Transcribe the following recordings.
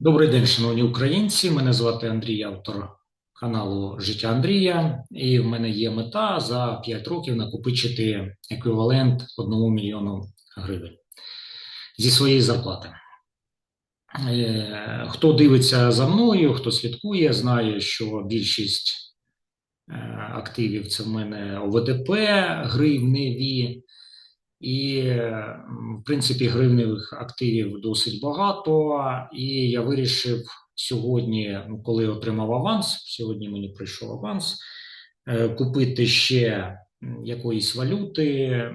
Добрий день, шановні українці. Мене звати Андрій, автор каналу Життя Андрія, і в мене є мета за 5 років накопичити еквівалент 1 мільйону гривень зі своєї зарплати. Е, Хто дивиться за мною, хто слідкує, знає, що більшість е, активів це в мене ОВДП, гривневі. І, в принципі, гривневих активів досить багато. І я вирішив сьогодні, ну, коли отримав аванс, сьогодні мені прийшов аванс, е, купити ще якоїсь валюти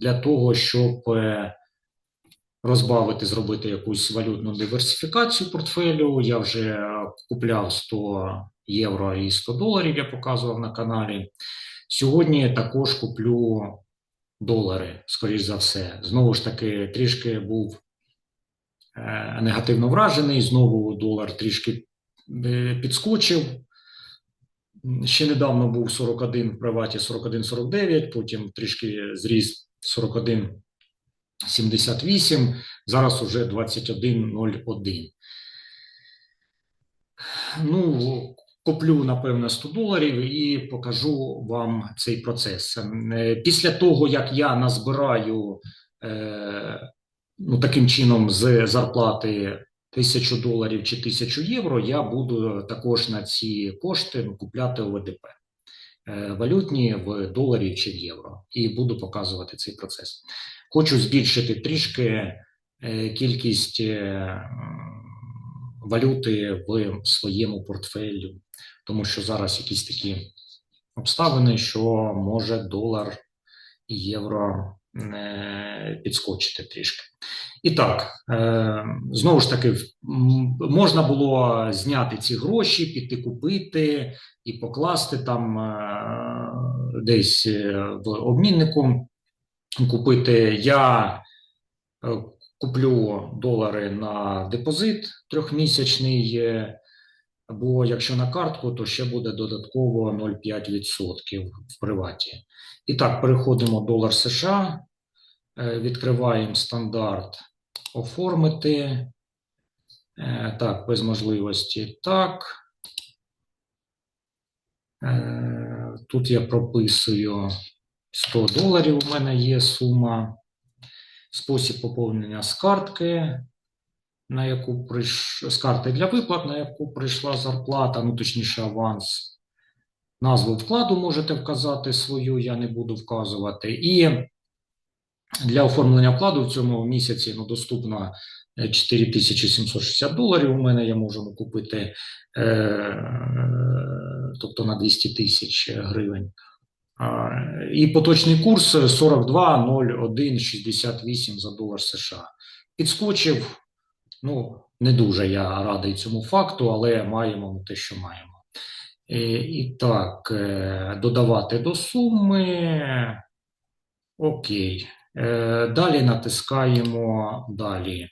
для того, щоб е, розбавити, зробити якусь валютну диверсифікацію портфелю. Я вже купляв 100 євро і 100 доларів, я показував на каналі. Сьогодні також куплю долари, скоріш за все. Знову ж таки, трішки був е, негативно вражений. Знову долар трішки е, підскочив. Ще недавно був 41 в приваті 41,49, потім трішки зріс 41,78, зараз уже 21,01. Ну, куплю, напевно, 100 доларів і покажу вам цей процес. Е, Після того, як я назбираю е, ну, таким чином з зарплати тисячу доларів чи тисячу євро, я буду також на ці кошти ну, купляти ОВДП е, валютні в доларі чи в євро, і буду показувати цей процес. Хочу збільшити трішки кількість валюти в своєму портфелю, тому що зараз якісь такі обставини, що може долар і євро е, підскочити трішки. І так, е, знову ж таки, можна було зняти ці гроші, піти купити і покласти там е, десь в обміннику. Купити я куплю долари на депозит трьохмісячний, е, бо якщо на картку, то ще буде додатково 0,5% в приваті. І так, переходимо долар США, е, відкриваємо стандарт оформити. Е, Так, без можливості так. Е, Тут я прописую 100 доларів. У мене є сума. Спосіб поповнення з картки, на яку прийш... з карти для виплат, на яку прийшла зарплата, ну точніше, аванс. Назву вкладу можете вказати свою, я не буду вказувати. І для оформлення вкладу в цьому місяці ну, доступно е, 4760 доларів. У мене я можу купити, е, тобто на 200 тисяч гривень. І поточний курс 42,0168 за долар США. Підскочив, ну, не дуже я радий цьому факту, але маємо те, що маємо. І, і так, е, додавати до суми. Окей. Е, Далі натискаємо далі.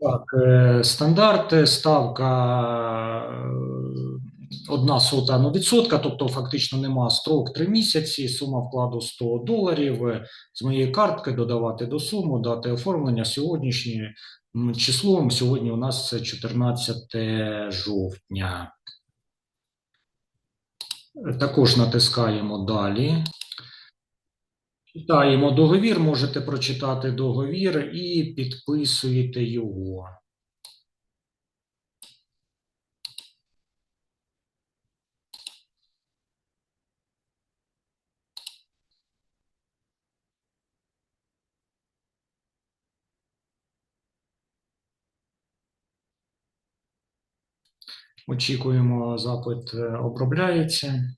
Так, е, стандарт, ставка е, одна сота відсотка, тобто фактично нема строк 3 місяці, сума вкладу 100 доларів. З моєї картки додавати до суму, дати оформлення сьогоднішнє числом. Сьогодні у нас це 14 жовтня. Також натискаємо далі. Читаємо договір, можете прочитати договір і підписуєте його. Очікуємо, запит е, обробляється.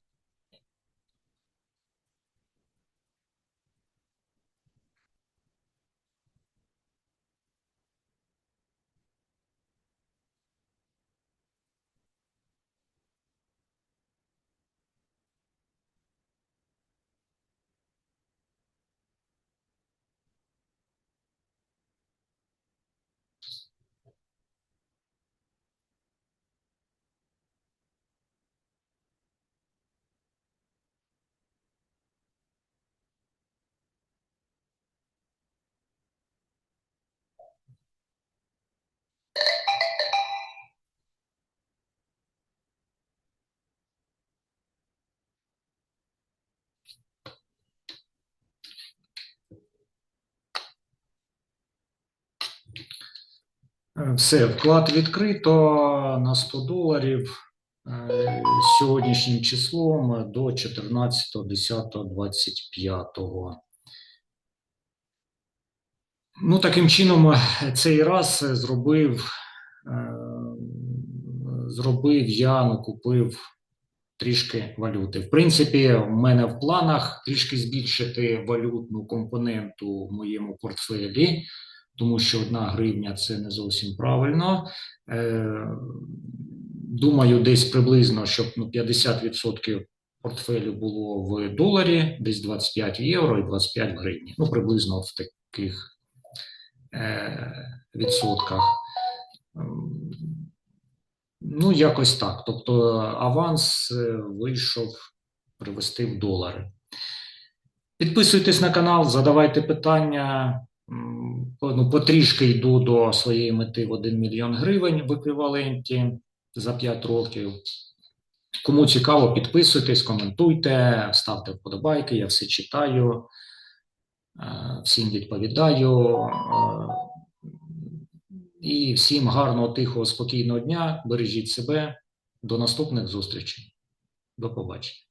Все, вклад відкрито на 100 доларів е, сьогоднішнім числом до 14.10.25. Ну, таким чином, е, цей раз е, зробив, е, зробив я, ну, купив трішки валюти. В принципі, в мене в планах трішки збільшити валютну компоненту в моєму портфелі, тому що одна гривня це не зовсім правильно. Е, Думаю, десь приблизно, щоб ну, 50% портфелю було в доларі, десь 25 в євро і 25 в гривні. Ну, приблизно в таких е, відсотках. Ем, Ну, якось так. Тобто аванс е, вийшов привести в долари. Підписуйтесь на канал, задавайте питання. Ну, потрішки йду до своєї мети в 1 мільйон гривень в еквіваленті за 5 років. Кому цікаво, підписуйтесь, коментуйте, ставте вподобайки, я все читаю, е, всім відповідаю. е, І всім гарного, тихого, спокійного дня. Бережіть себе. До наступних зустрічей. До побачення.